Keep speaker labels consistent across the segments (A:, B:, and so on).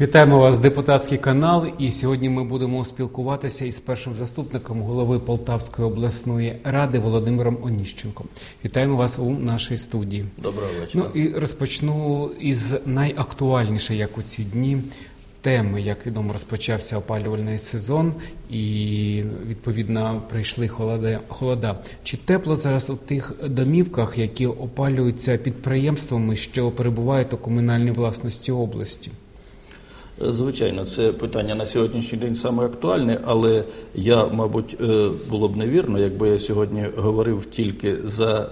A: Вітаємо вас, депутатський канал. І сьогодні ми будемо спілкуватися із першим заступником голови Полтавської обласної ради Володимиром Оніщенком. Вітаємо вас у нашій студії.
B: Доброго вечора.
A: Ну і розпочну із найактуальніше, як у ці дні. Теми, як відомо, розпочався опалювальний сезон, і відповідно прийшли холода. холода. Чи тепло зараз у тих домівках, які опалюються підприємствами, що перебувають у комунальній власності області?
B: Звичайно, це питання на сьогоднішній день саме актуальне, але я, мабуть, е, було б невірно, якби я сьогодні говорив тільки за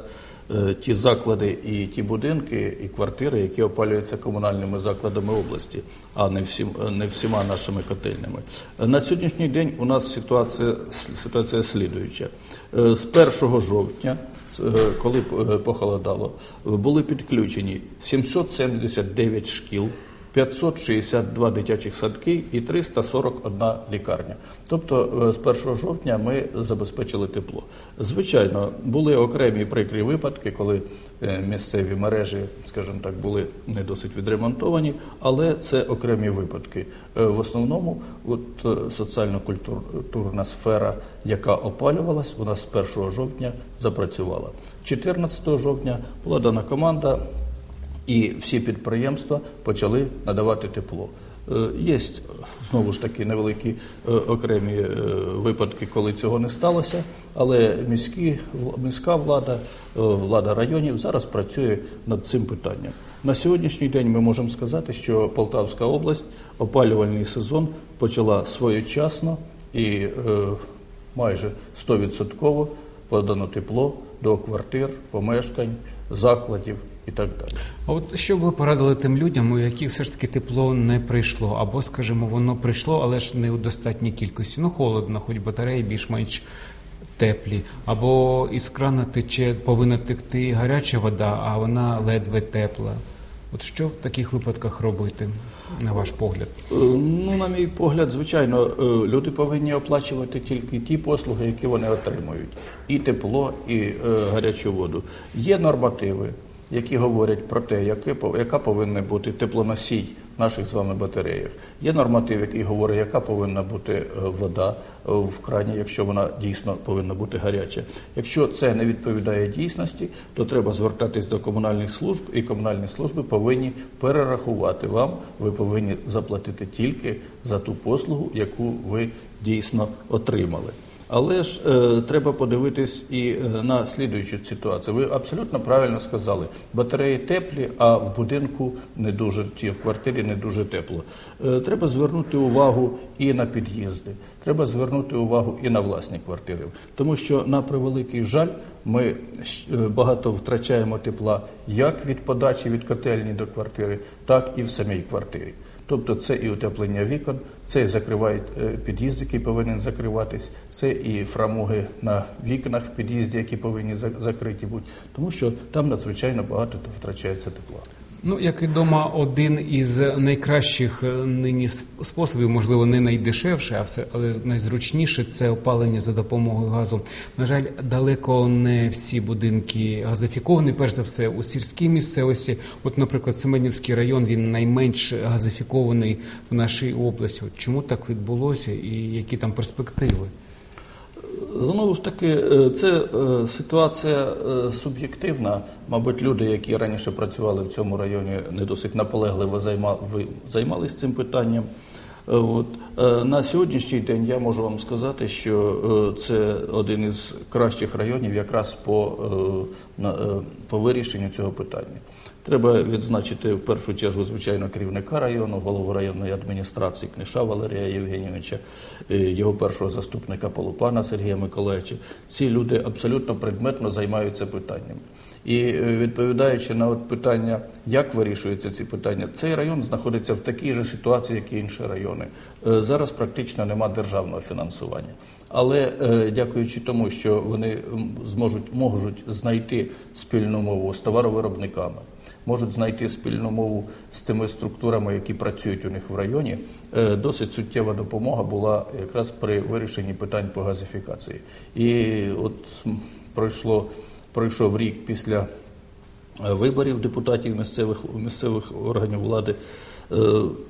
B: е, ті заклади і ті будинки і квартири, які опалюються комунальними закладами області, а не всім не всіма нашими котельнями. На сьогоднішній день у нас ситуація ситуація слідуюча Е, з 1 жовтня. е, Коли е, похолодало, були підключені 779 шкіл, 562 дитячих садки і 341 лікарня. Тобто е, з 1 жовтня ми забезпечили тепло. Звичайно, були окремі прикрі випадки, коли е, місцеві мережі, скажімо так, були не досить відремонтовані, але це окремі випадки. Е, В основному, от соціально-культурна сфера, яка опалювалась, у нас з 1 жовтня запрацювала. 14 жовтня була дана команда. І всі підприємства почали надавати тепло. Е, Є знову ж таки невеликі е, окремі е, випадки, коли цього не сталося, але міські, міська влада, влада районів зараз працює над цим питанням. На сьогоднішній день ми можемо сказати, що Полтавська область опалювальний сезон почала своєчасно і майже 100% подано тепло до квартир, помешкань, закладів і так далі.
A: А от що б ви порадили тим людям, у яких все ж таки тепло не прийшло, або, скажімо, воно прийшло, але ж не у достатній кількості. Ну, холодно, хоч батареї більш-менш теплі, або із крана тече, повинна текти гаряча вода, а вона ледве тепла. От що в таких випадках робити, на ваш погляд?
B: Е, Ну, на мій погляд, звичайно, е, люди повинні оплачувати тільки ті послуги, які вони отримують: і тепло, і е, гарячу воду. Є нормативи, які говорять про те, яке, яка повинна бути теплоносій наших з вами батареях. Є норматив, який говорить, яка повинна бути е, вода е, в крані, якщо вона дійсно повинна бути гаряча. Якщо це не відповідає дійсності, то треба звертатись до комунальних служб, і комунальні служби повинні перерахувати вам. Ви повинні заплатити тільки за ту послугу, яку ви дійсно отримали. Але ж е, треба подивитись і е, на слідуючу ситуацію. Ви абсолютно правильно сказали: батареї теплі, а в будинку не дуже чи в квартирі не дуже тепло. Е, треба звернути увагу і на під'їзди. Треба звернути увагу і на власні квартири, тому що на превеликий жаль ми е, багато втрачаємо тепла як від подачі від котельні до квартири, так і в самій квартирі. Тобто це і утеплення вікон, це і закривають е, під'їзд, який повинен закриватись, це і фрамуги на вікнах в під'їзді, які повинні за- закриті бути, тому що там надзвичайно багато втрачається тепла.
A: Ну, як відомо, один із найкращих е, нині способів, можливо, не найдешевше, а все, але найзручніше це опалення за допомогою газу. На жаль, далеко не всі будинки газифіковані. Перш за все, у сільській місцевості. От, наприклад, Семенівський район він найменш газифікований в нашій області. Чому так відбулося і які там перспективи?
B: Знову ж таки, е, це е, ситуація е, суб'єктивна. Мабуть, люди, які раніше працювали в цьому районі, не досить наполегливо займалися цим питанням. От. На сьогоднішній день я можу вам сказати, що це один із кращих районів якраз по, по вирішенню цього питання. Треба відзначити в першу чергу, звичайно, керівника району, голову районної адміністрації Книша Валерія Євгенійовича, е, його першого заступника Полупана Сергія Миколаївича. Ці люди абсолютно предметно займаються питанням. І е, відповідаючи на от питання, як вирішуються ці питання, цей район знаходиться в такій же ситуації, як і інші райони. Е, Зараз практично нема державного фінансування. Але дякуючи тому, що вони зможуть можуть знайти спільну мову з товаровиробниками, можуть знайти спільну мову з тими структурами, які працюють у них в районі. Е, Досить суттєва допомога була якраз при вирішенні питань по газифікації. І от пройшло пройшов рік після е, виборів депутатів місцевих місцевих органів влади. Е,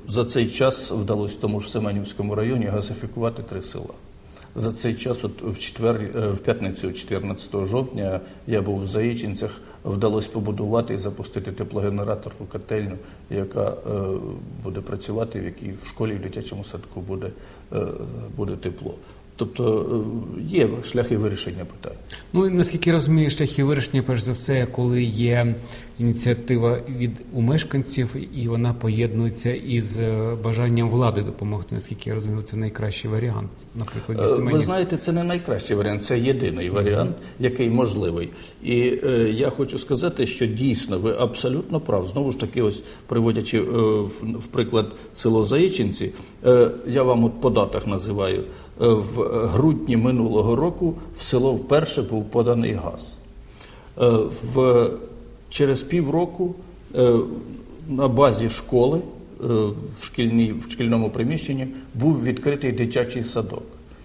B: За цей час вдалося тому ж Семенівському районі газифікувати три села. За цей час, от в четвер, е, в п'ятницю, 14 жовтня, я був в Заїчинцях, вдалося побудувати і запустити теплогенератор в котельню, яка е, буде працювати, в якій в школі в дитячому садку буде, е, буде тепло. Тобто е, є шляхи вирішення питань.
A: Ну і наскільки я розумію, шляхи вирішення, перш за все, коли є ініціатива від у мешканців, і вона поєднується із е, бажанням влади допомогти. Наскільки я розумію, це найкращий варіант, наприклад,
B: Е, Ви знаєте, це не найкращий варіант, це єдиний варіант, який можливий. І е, я хочу сказати, що дійсно ви абсолютно прав. Знову ж таки, ось приводячи е, в, в приклад село Заїчинці, е, я вам от по датах називаю. Е, В грудні минулого року в село вперше був поданий газ. Е, В, через півроку е, на базі школи в, шкільній, в шкільному приміщенні був відкритий дитячий садок.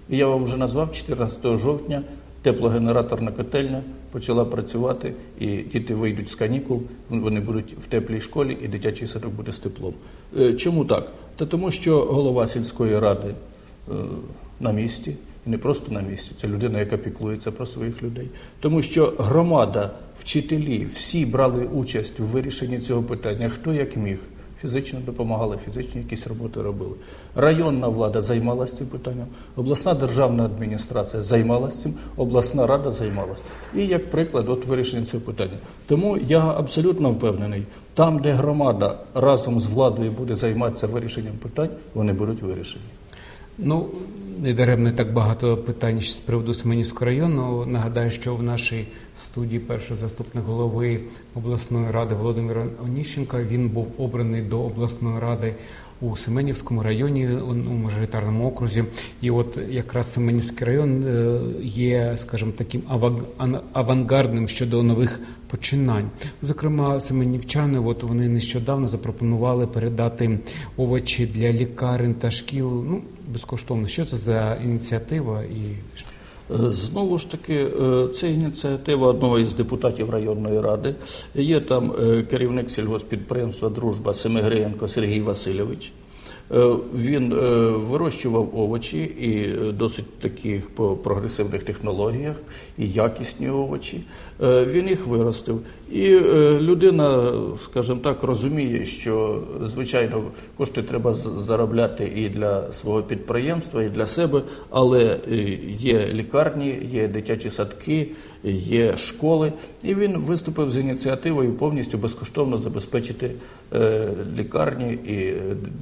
B: І я вам вже назвав 14 жовтня теплогенераторна котельня почала працювати, і діти вийдуть з канікул, вони будуть в теплій школі, і дитячий садок буде з теплом. Чому так? Та тому, що голова сільської ради на місці, і не просто на місці, це людина, яка піклується про своїх людей. Тому що громада, вчителі, всі брали участь у вирішенні цього питання, хто як міг. Фізично допомагали, фізичні якісь роботи робили. Районна влада займалася цим питанням, обласна державна адміністрація займалася цим, обласна рада займалася. І як приклад, от вирішення цього питання. Тому я абсолютно впевнений, там, де громада разом з владою буде займатися вирішенням питань, вони будуть вирішені.
A: Ну, недаремно так багато питань з приводу Семенівського району. Нагадаю, що в нашій студії перший заступник голови обласної ради Володимир Оніщенко. Він був обраний до обласної ради у Семенівському районі у мажоритарному окрузі. І от якраз Семенівський район е, є, скажімо, таким аванг- авангардним щодо нових починань. Зокрема, семенівчани, от вони нещодавно запропонували передати овочі для лікарень та шкіл. Ну безкоштовно. Що це за ініціатива і
B: Е, Знову ж таки, е, це ініціатива одного із депутатів районної ради. Є там е, керівник сільгоспідприємства Дружба Семигреєнко Сергій Васильович. Він вирощував овочі і досить таких по прогресивних технологіях, і якісні овочі. Він їх виростив. І е, людина, скажімо так, розуміє, що звичайно кошти треба заробляти і для свого підприємства, і для себе, але е, є лікарні, є дитячі садки, є школи. І він виступив з ініціативою повністю безкоштовно забезпечити е, лікарні і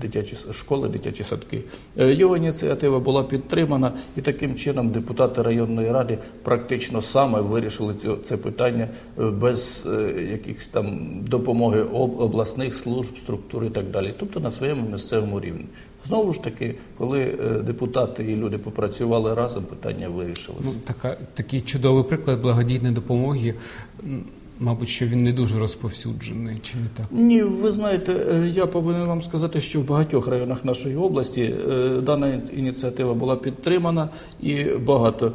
B: дитячі школи, дитячі садки. Його ініціатива була підтримана, і таким чином депутати районної ради практично саме вирішили це питання без якихось там допомоги об- обласних служб, структур і так далі, тобто на своєму місцевому рівні. Знову ж таки, коли е, депутати і люди попрацювали разом, питання вирішилося.
A: ну така такий чудовий приклад благодійної допомоги. Мабуть, що він не дуже розповсюджений, чи не так?
B: Ні, ви знаєте, е, я повинен вам сказати, що в багатьох районах нашої області е, дана ініціатива була підтримана і багато.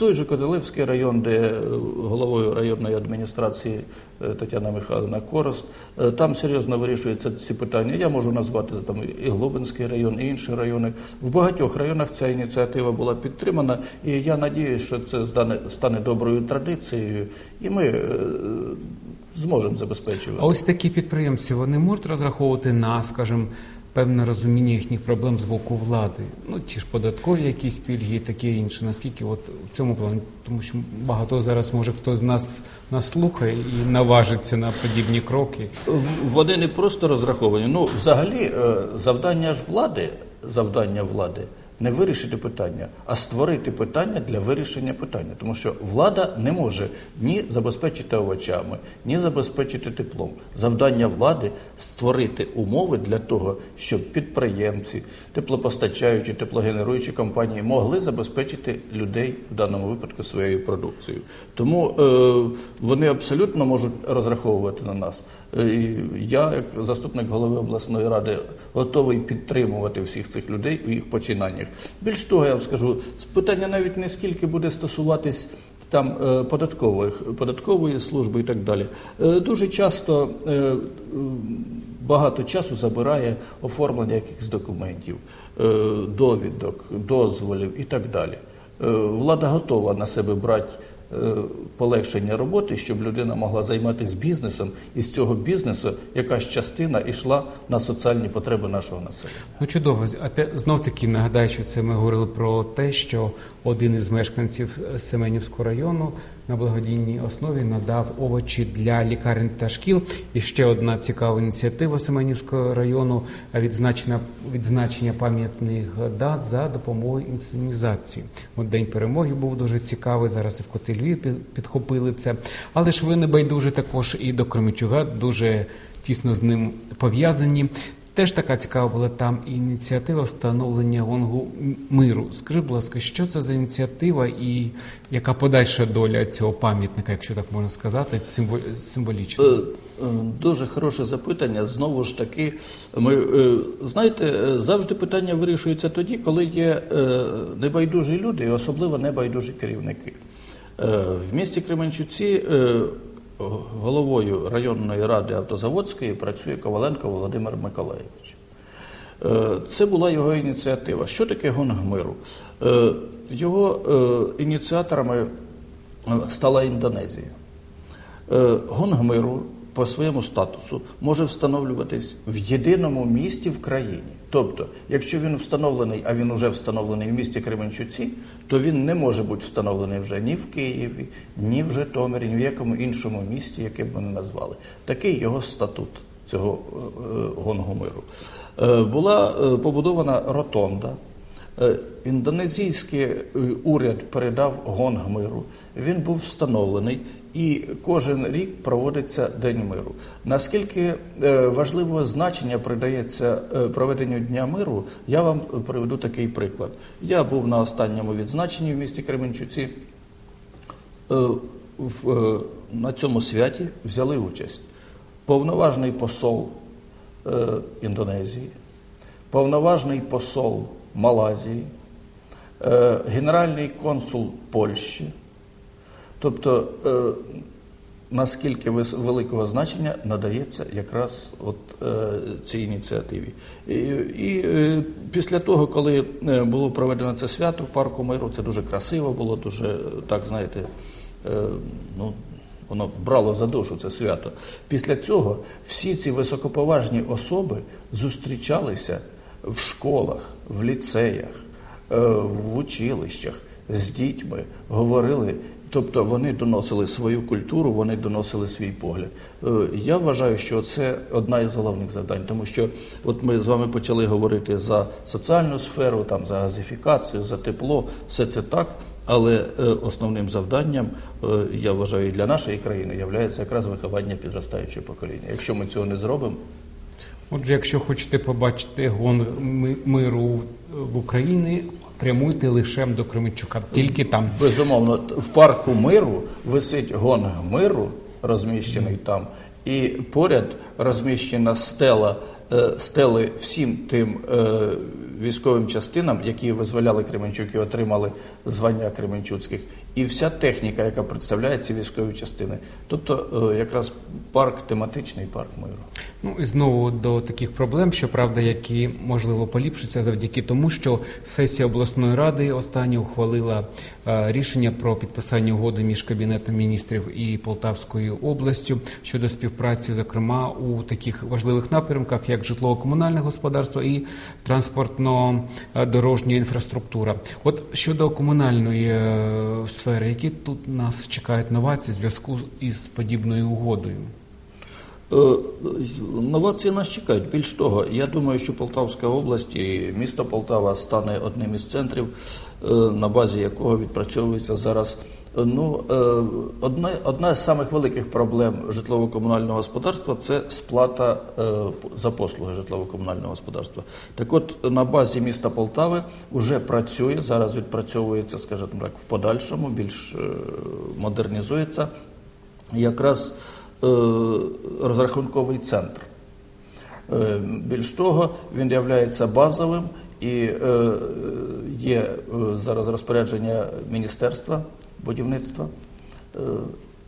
B: Той же Кодилевський район, де е, головою районної адміністрації е, Тетяна Михайловна Корост, е, там серйозно вирішуються ці питання. Я можу назвати там і Глобинський район, і інші райони. В багатьох районах ця ініціатива була підтримана, і я надіюсь, що це стане, доброю традицією, і ми зможемо забезпечувати.
A: А ось такі підприємці вони можуть розраховувати на, скажімо, певне розуміння їхніх проблем з боку влади. Ну ті ж податкові якісь пільги і таке інше. Наскільки от в цьому плані, тому що багато зараз може хтось з нас нас слухає і наважиться на подібні кроки.
B: Вони не просто розраховані. Ну, взагалі, е, завдання ж влади, завдання влади не вирішити питання, а створити питання для вирішення питання. Тому що влада не може ні забезпечити овочами, ні забезпечити теплом. Завдання влади створити умови для того, щоб підприємці, теплопостачаючі, теплогенеруючі компанії могли забезпечити людей в даному випадку своєю продукцією. Тому е, вони абсолютно можуть розраховувати на нас. Е, я, як заступник голови обласної ради, готовий підтримувати всіх цих людей у їх починаннях. Більш того, я вам скажу, питання навіть не скільки буде стосуватись там е, податкових, податкової служби і так далі. Е, Дуже часто е, багато часу забирає оформлення якихось документів, довідок, дозволів і так далі. Влада готова на себе брати полегшення роботи, щоб людина могла займатися бізнесом, і з цього бізнесу якась частина йшла на соціальні потреби нашого населення.
A: Ну чудово. Знов таки нагадаю, що це ми говорили про те, що один із мешканців Семенівського району на благодійній основі надав овочі для лікарень та шкіл. І ще одна цікава ініціатива Семенівського району відзначена відзначення пам'ятних дат за допомогою інсценізації. От день перемоги був дуже цікавий. Зараз і в Котельві підхопили це. Але ж ви не байдуже також і до Кремічуга, дуже тісно з ним пов'язані. Теж така цікава була там ініціатива встановлення гонгу миру. Скажи, будь ласка, що це за ініціатива і яка подальша доля цього пам'ятника, якщо так можна сказати, символічно?
B: Е, Дуже хороше запитання. Знову ж таки, ми е, знаєте, е, завжди питання вирішується тоді, коли є небайдужі люди, і особливо небайдужі керівники. В місті Кременчуці головою районної ради автозаводської працює Коваленко Володимир Миколаєвич. Е, це була його ініціатива. Що таке гонг миру? Е, його е, ініціаторами стала Індонезія. Гонг миру по своєму статусу може встановлюватись в єдиному місті в країні. Тобто, якщо він встановлений, а він вже встановлений в місті Кременчуці, то він не може бути встановлений вже ні в Києві, ні в Житомирі, ні в якому іншому місті, яке б вони назвали. Такий його статут цього е, гонгу миру. Е, була е, побудована ротонда. Індонезійський уряд передав гонг миру. Він був встановлений. І кожен рік проводиться День миру. Наскільки е, важливе значення придається е, проведенню Дня миру, я вам приведу такий приклад. Я був на останньому відзначенні в місті Кременчуці. Е, на цьому святі взяли участь повноважний посол Індонезії, повноважний посол Малайзії, генеральний консул Польщі. Тобто, е, наскільки великого значення надається якраз от е, цій ініціативі. І, і е, після того, коли було проведено це свято в парку миру, це дуже красиво було, дуже так знаєте, ну. Воно брало за душу це свято. Після цього всі ці високоповажні особи зустрічалися в школах, в ліцеях, в училищах з дітьми, говорили Тобто вони доносили свою культуру, вони доносили свій погляд. Е, я вважаю, що це одна із головних завдань, тому що от ми з вами почали говорити за соціальну сферу, там за газифікацію, за тепло, все це так. Але е, основним завданням е, я вважаю і для нашої країни є якраз виховання підростаючого покоління. Якщо ми цього не зробимо.
A: Отже, якщо хочете побачити гон миру в Україні, прямуйте лише до Кременчука, тільки там.
B: Безумовно, в парку миру висить гонг миру, розміщений там, і поряд розміщена стела е, стели всім тим е, військовим частинам, які визволяли Кременчук і отримали звання Кременчуцьких і вся техніка, яка представляє ці військові частини. Тобто, е, якраз парк тематичний парк миру.
A: Ну і знову до таких проблем, щоправда, які можливо поліпшаться завдяки тому, що сесія обласної ради останнє ухвалила рішення про підписання угоди між кабінетом міністрів і Полтавською областю щодо співпраці, зокрема у таких важливих напрямках, як житлово-комунальне господарство і транспортно-дорожня інфраструктура. От щодо комунальної е, сфери, які тут нас чекають новації в зв'язку із подібною угодою?
B: Е, новації нас чекають. Більш того, я думаю, що Полтавська область і місто Полтава стане одним із центрів, е, на базі якого відпрацьовується зараз Ну, е, одна одна з самих великих проблем житлово-комунального господарства це сплата е, за послуги житлово-комунального господарства. Так от на базі міста Полтави вже працює, зараз відпрацьовується, скажімо так, в подальшому, більш е, модернізується якраз розрахунковий центр. Більш того, він є базовим і є зараз розпорядження міністерства будівництва, е,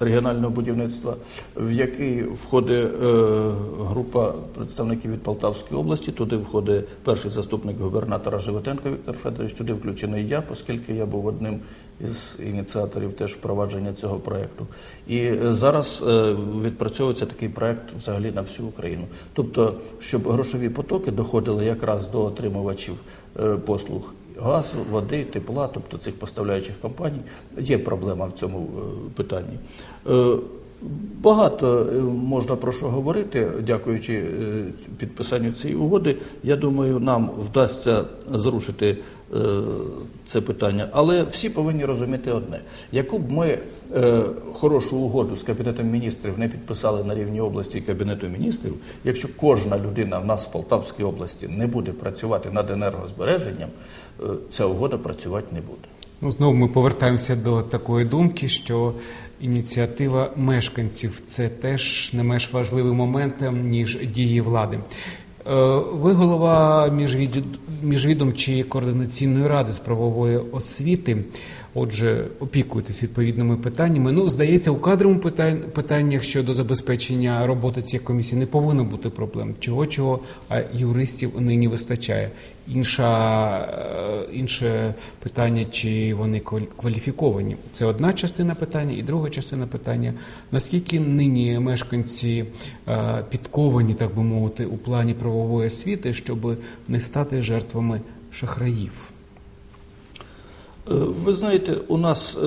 B: регіонального будівництва, в який входить е, група представників від Полтавської області. Туди входить перший заступник губернатора Животенко Віктор Федорович. Туди включений я, оскільки я був одним із ініціаторів теж впровадження цього проекту. І е, зараз е, відпрацьовується такий проект взагалі на всю Україну. Тобто, щоб грошові потоки доходили якраз до отримувачів послуг газу, води, тепла, тобто цих поставляючих компаній, є проблема в цьому е, питанні. Багато е, можна про що говорити, дякуючи е, підписанню цієї угоди. Я думаю, нам вдасться зрушити е, це питання. Але всі повинні розуміти одне: яку б ми хорошу угоду з кабінетом міністрів не підписали на рівні області кабінету міністрів, якщо кожна людина в нас в Полтавській області не буде працювати над енергозбереженням, ця угода працювати не буде.
A: Ну, знову ми повертаємося до такої думки, що ініціатива мешканців це теж не менш важливий момент, ніж дії влади. Е, Ви голова міжвідомчої координаційної ради з правової освіти. Отже, опікуєтесь відповідними питаннями. Ну, здається, у кадровому питаннях щодо забезпечення роботи цієї комісії не повинно бути проблем. Чого чого, а юристів нині вистачає. Інша, е, інше питання, чи вони кваліфіковані. Це одна частина питання, і друга частина питання: наскільки нині мешканці е, підковані, так би мовити, у плані правової освіти, щоб не стати жертвами шахраїв.
B: Е, Ви знаєте, у нас е,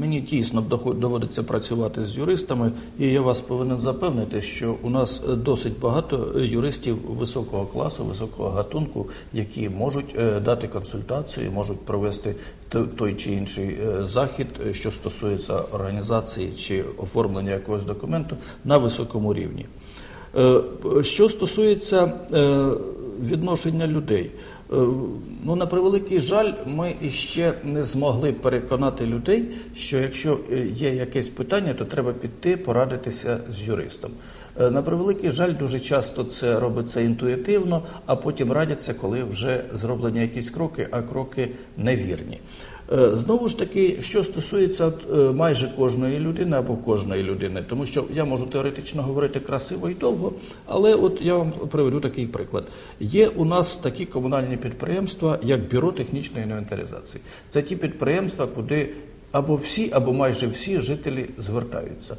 B: мені тісно доводиться працювати з юристами, і я вас повинен запевнити, що у нас е, досить багато юристів високого класу, високого гатунку, які можуть дати консультацію, можуть провести той чи інший захід, що стосується організації чи оформлення якогось документу на високому рівні. Що стосується відношення людей, ну на превеликий жаль, ми іще не змогли переконати людей, що якщо е, є якесь питання, то треба піти порадитися з юристом. Е, На превеликий жаль, дуже часто це робиться інтуїтивно, а потім радяться, коли вже зроблені якісь кроки, а кроки невірні. Е, Знову ж таки, що стосується е, майже кожної людини або кожної людини, тому що я можу теоретично говорити красиво і довго, але от я вам приведу такий приклад. Є у нас такі комунальні підприємства, як бюро технічної інвентаризації. Це ті підприємства, куди або всі, або майже всі жителі звертаються.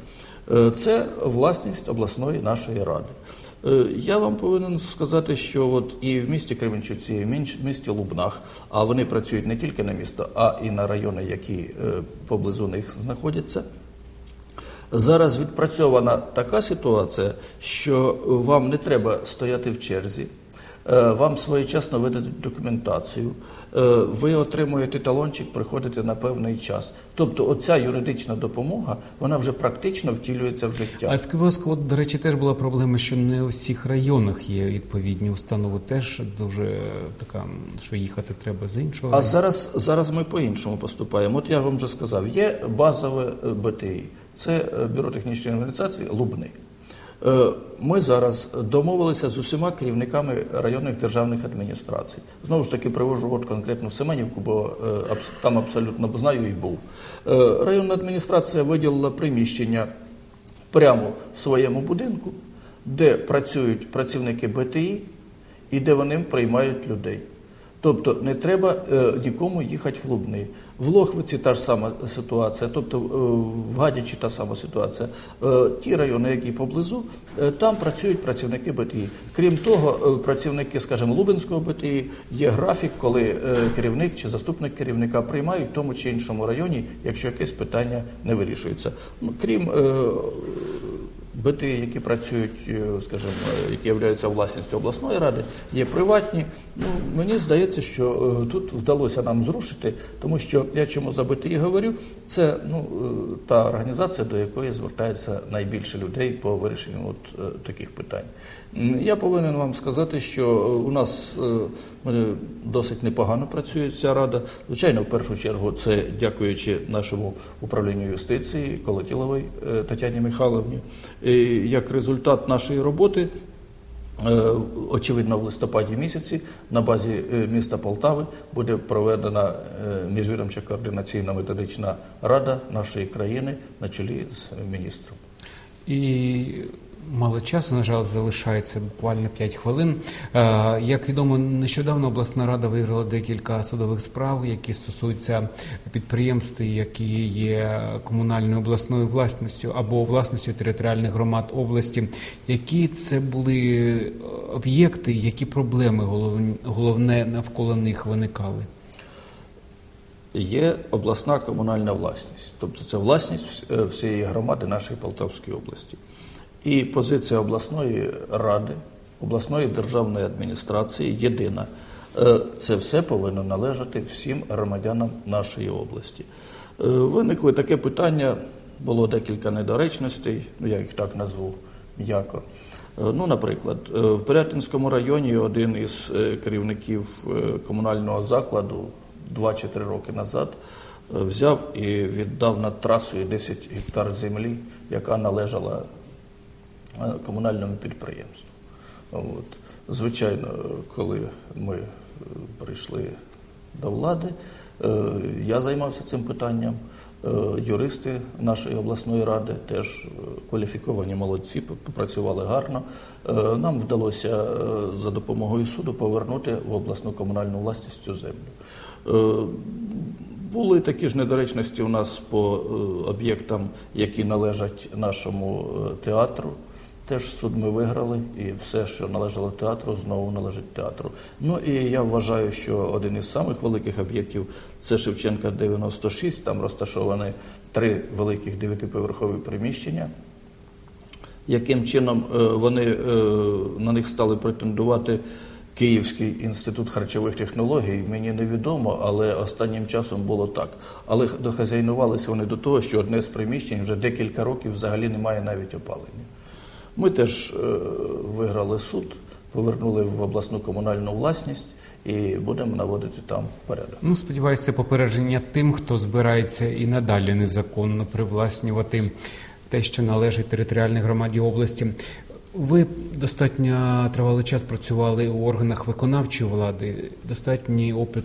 B: Е, Це власність обласної нашої ради. Е, Я вам повинен сказати, що от і в місті Кременчуці, і в місті Лубнах, а вони працюють не тільки на місто, а і на райони, які е, поблизу них знаходяться. Зараз відпрацьована така ситуація, що вам не треба стояти в черзі, е, вам своєчасно видадуть документацію, ви отримуєте талончик, приходите на певний час. Тобто, оця юридична допомога вона вже практично втілюється в життя.
A: А от, до речі, теж була проблема, що не у всіх районах є відповідні установи. Теж дуже е, така, що їхати треба з іншого.
B: А
A: району.
B: зараз, зараз ми по-іншому поступаємо. От я вам вже сказав, є базове е, БТІ, це е, бюро технічної організації Лубни. Е, Ми зараз домовилися з усіма керівниками районних державних адміністрацій. Знову ж таки, привожу от конкретно Семенівку, бо е, там абсолютно знаю і був. Е, Районна адміністрація виділила приміщення прямо в своєму будинку, де працюють працівники БТІ і де вони приймають людей. Тобто не треба е, нікому їхати в Лубни. В Лохвиці та ж сама ситуація, тобто е, в Гадячі та сама ситуація. Е, ті райони, які поблизу, е, там працюють працівники БТІ. Крім того, е, працівники, скажімо, Лубенського БТІ є графік, коли е, керівник чи заступник керівника приймають в тому чи іншому районі, якщо якесь питання не вирішується. Ну, Крім е, БТ, які працюють, е, скажімо, е, які являються власністю обласної ради, є приватні. Ну мені здається, що е, тут вдалося нам зрушити, тому що я чому за БТІ говорю, це ну та організація, до якої звертається найбільше людей по вирішенню от таких питань. Я повинен вам сказати, що у нас досить непогано працює ця рада. Звичайно, в першу чергу, це дякуючи нашому управлінню юстиції Колотіловій Тетяні Михайловні. Як результат нашої роботи Е, Очевидно, в листопаді місяці на базі е, міста Полтави буде проведена е, міжвідомча координаційна методична рада нашої країни на чолі з міністром.
A: І мало часу, на жаль, залишається буквально 5 хвилин. Е, Як відомо, нещодавно обласна рада виграла декілька судових справ, які стосуються підприємств, які є комунальною обласною власністю або власністю територіальних громад області. Які це були об'єкти, які проблеми головн- головне навколо них виникали?
B: Є обласна комунальна власність, тобто це власність е, всієї громади нашої Полтавської області. І позиція обласної ради, обласної державної адміністрації єдина. Е, Це все повинно належати всім громадянам нашої області. Е, Виникли таке питання, було декілька недоречностей, ну я їх так назву м'яко. Е, Ну, наприклад, в Пирятинському районі один із керівників комунального закладу 2 чи 3 роки назад взяв і віддав над трасою 10 гектар землі, яка належала комунальному підприємству. От. Звичайно, коли ми е, прийшли до влади, е, я займався цим питанням. Е, Юристи нашої обласної ради теж е, кваліфіковані молодці, попрацювали гарно. Е, Нам вдалося е, за допомогою суду повернути в обласну комунальну власність цю землю. Е, були такі ж недоречності у нас по е, об'єктам, які належать нашому е, театру. Теж суд ми виграли, і все, що належало театру, знову належить театру. Ну і я вважаю, що один із самих великих об'єктів це Шевченка 96. Там розташовані три великих дев'ятиповерхові приміщення. Яким чином е, вони е, на них стали претендувати Київський інститут харчових технологій, мені невідомо, але останнім часом було так. Але дохазяйнувалися вони до того, що одне з приміщень вже декілька років взагалі немає навіть опалення. Ми теж е, виграли суд, повернули в обласну комунальну власність і будемо наводити там порядок.
A: Ну, сподіваюся, попередження тим, хто збирається і надалі незаконно привласнювати те, що належить територіальній громаді області. Ви достатньо тривалий час працювали у органах виконавчої влади, достатній опит,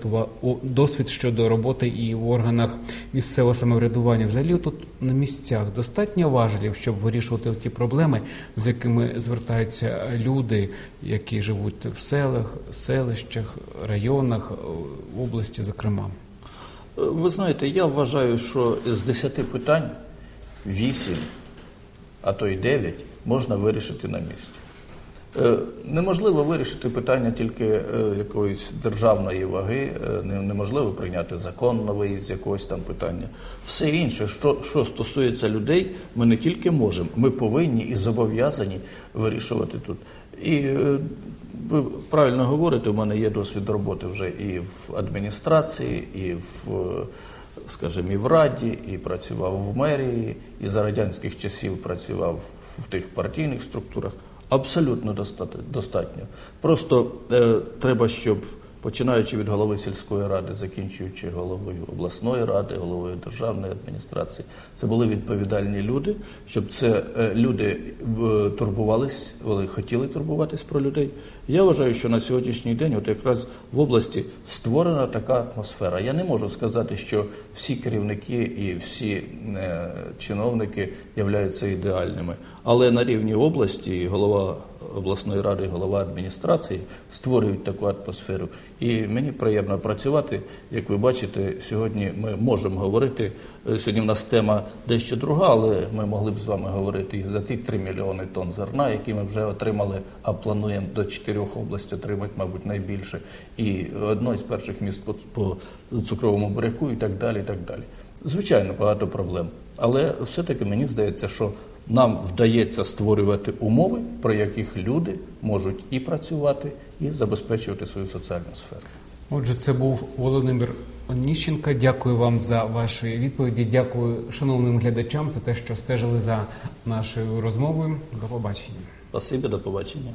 A: досвід щодо роботи і в органах місцевого самоврядування. Взагалі тут на місцях достатньо важелів, щоб вирішувати ті проблеми, з якими звертаються люди, які живуть в селах, селищах, районах, в області, зокрема.
B: Ви знаєте, я вважаю, що з 10 питань 8, а то й 9 можна вирішити на місці. Е, Неможливо вирішити питання тільки е, якоїсь державної ваги, е, неможливо прийняти закон новий з якогось там питання. Все інше, що, що стосується людей, ми не тільки можемо, ми повинні і зобов'язані вирішувати тут. І ви правильно говорите, у мене є досвід роботи вже і в адміністрації, і в, скажімо, і в раді, і працював в мерії, і за радянських часів працював в тих партійних структурах. Абсолютно достатньо. Просто е, треба, щоб починаючи від голови сільської ради, закінчуючи головою обласної ради, головою державної адміністрації, це були відповідальні люди, щоб це е, люди е, турбувались, вони хотіли турбуватись про людей. Я вважаю, що на сьогоднішній день, от якраз в області створена така атмосфера. Я не можу сказати, що всі керівники і всі е, чиновники являються ідеальними, але на рівні області голова обласної ради, голова адміністрації створюють таку атмосферу. І мені приємно працювати. Як ви бачите, сьогодні ми можемо говорити. е, Сьогодні в нас тема дещо друга, але ми могли б з вами говорити і за ті 3 мільйони тонн зерна, які ми вже отримали, а плануємо до чотирьох областей отримати, мабуть, найбільше. І одно із перших міст по, цукровому буряку і так далі. І так далі. Звичайно, багато проблем. Але все-таки мені здається, що нам вдається створювати умови, при яких люди можуть і працювати, і забезпечувати свою соціальну сферу.
A: Отже, це був Володимир Оніщенко. Дякую вам за ваші відповіді. Дякую шановним глядачам за те, що стежили за нашою розмовою. До побачення.
B: Спасибі, до побачення.